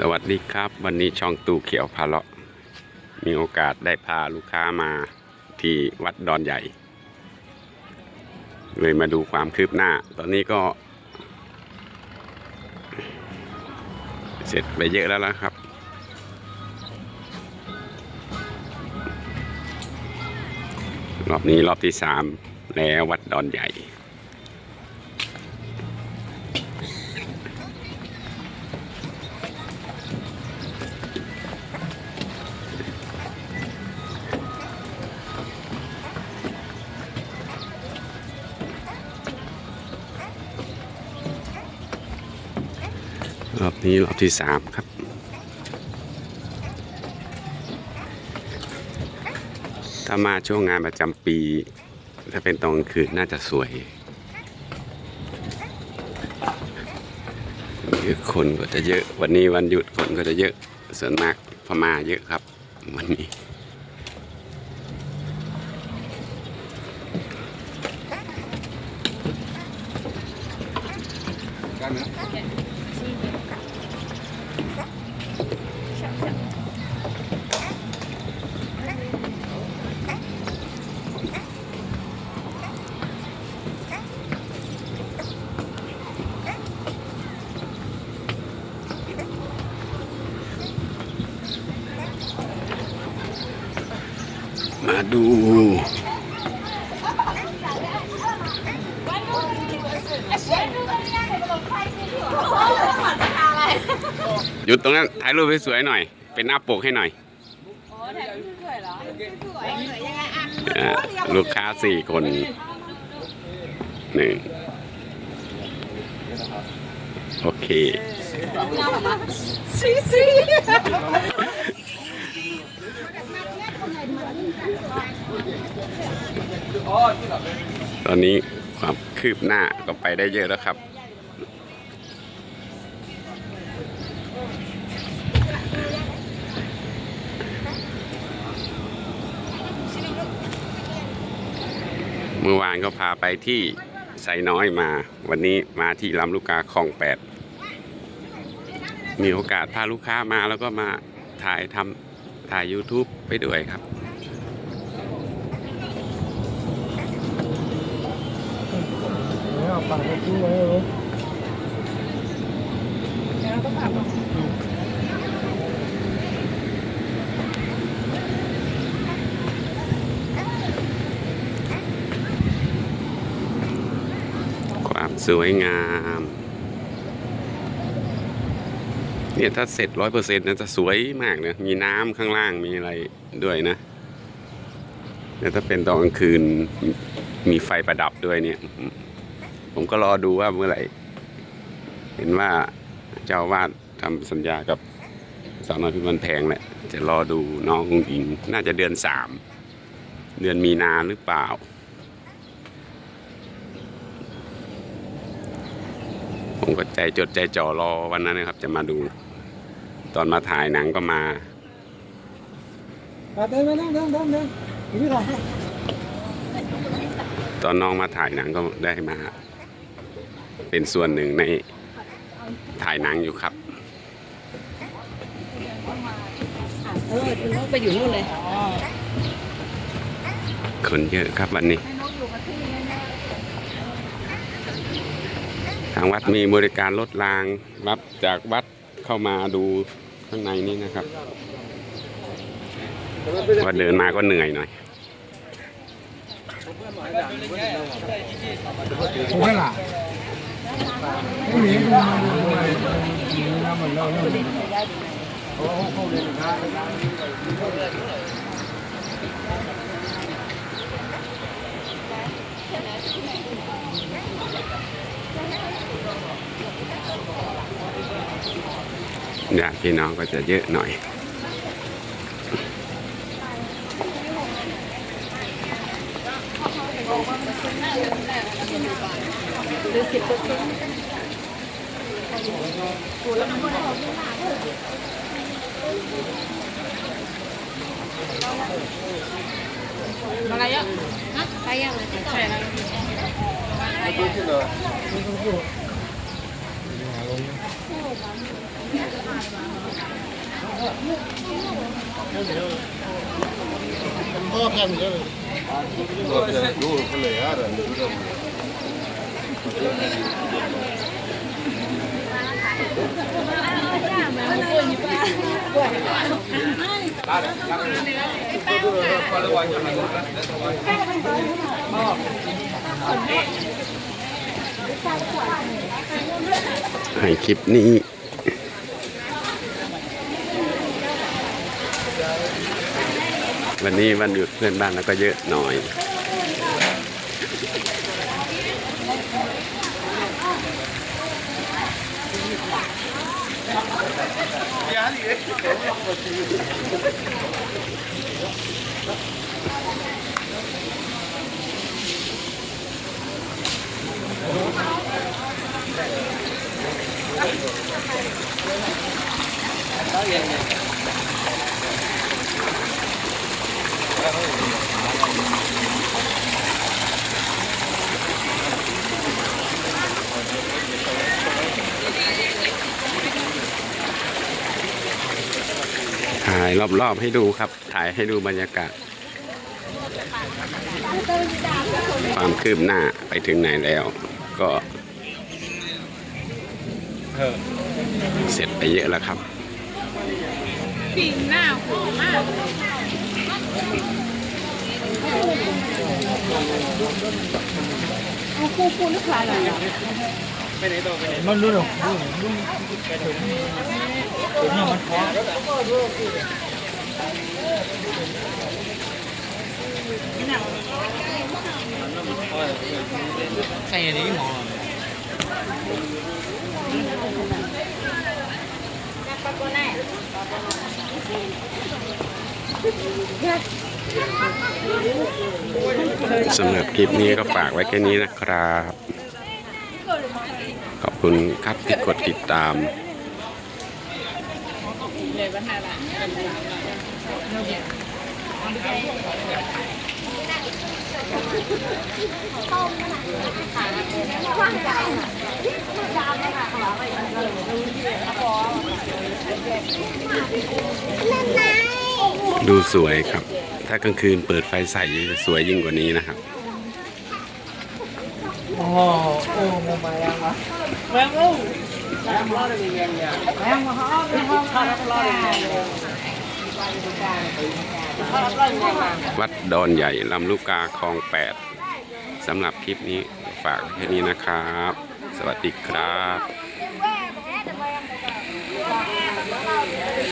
สวัสดีครับ วันนี้ช่องตู้เขียวพาเลาะ มีโอกาสได้พาลูกค้ามาที่วัดดอนใหญ่ เลยมาดูความคืบหน้า ตอนนี้ก็ เสร็จไปเยอะแล้วนะครับ รอบนี้รอบที่สามแล้ววัดดอนใหญ่ รอบนี้รอบที่สามครับ ถ้ามาช่วงงานประจำปี ถ้าเป็นตอนกลางคืนน่าจะสวย คนก็จะเยอะวันนี้วันหยุดคนก็จะเยอะส่วนมากพม่าเยอะครับ วันนี้ มาดูหยุดตรงนั้นถ่ายรูปให้สวยหน่อย เป็นหน้าปกให้หน่อย ลูกค้าสี่คนหนึ่งโอเค ตอนนี้ความคืบหน้าก็ไปได้เยอะแล้วครับ เมื่อวานก็พาไปที่ไซน้อยมา วันนี้มาที่ลำลูกกาคลองแปด มีโอกาสพาลูกค้ามาแล้วก็มาถ่ายทำถ่าย YouTube ไปด้วยครับ เอา ปากไปทิ้งไว้เลยความสวยงาม เนี่ยถ้าเสร็จร้อยเปอร์เซ็นต์นะจะสวยมากเนะมีน้ำข้างล่างมีอะไรด้วยนะแต่ถ้าเป็นตอนกลางคืนมีไฟประดับด้วยเนี่ย ผมก็รอดูว่าเมื่อไหร่ เห็นว่าเจ้าอาวาดทำสัญญากับสาวน้อยพิมพ์แพงแหละจะรอดูน้ององอิง น่าจะเดือนสามเดือนมีนาหรือเปล่า ผมก็ใจจดใจจ่อรอวันนั้นนะครับ จะมาดู ตอนมาถ่ายหนังก็มามาเดินมาเดินเดินเดินเดินอยู่ที่ไหนตอนน้องมาถ่ายหนังก็ได้มา เป็นส่วนหนึ่งในถ่ายหนังอยู่ครับเออคุณนกไปอยู่นู่นเลยคนเยอะครับวันนี้ ทางวัดมีบริการรถรางรับจากวัดเข้ามาดูข้างในนี้นะครับว่าเดินมาก็เหนื่อยหน่อยผมไม่ล่ะ ไม่มีมาดูอะไรมีน้ำมันเล่าเรื่องเขาเขาเรียนนะญาติพี่น้องก็จะเยอะหน่อยอะไรอะฮะไปยังไงใช่แล้วไม่ต้องพูด ให้คลิปนี้วันนี้วันหยุดเพื่อนบ้านแล้วก็เยอะหน่อย Oh, yeah, yeah. ถ่ายรอบๆให้ดูครับ ถ่ายให้ดูบรรยากาศ ความคืบหน้าไปถึงไหนแล้ว ก็เสร็จไปเยอะแล้วครับปิ่งหน้าหอมมากคู่นึกอะไรอย่างเงี้ย มันรู้หรอกรู้รู้เนี่ยมันพอใส่อันนี้หมอสำหรับคลิปนี้ก็ฝากไว้แค่นี้นะครับ คุณครับที่กดติดตาม ดูสวยครับ ถ้ากลางคืนเปิดไฟใส่จะสวยยิ่งกว่านี้นะครับ โอ้โหมาแล้วมาแม่งมึงแม่งมาแล้วมาวัดดอนใหญ่ลำลูกกาคลองแปดสำหรับคลิปนี้ฝากแค่นี้นะครับ สวัสดีครับ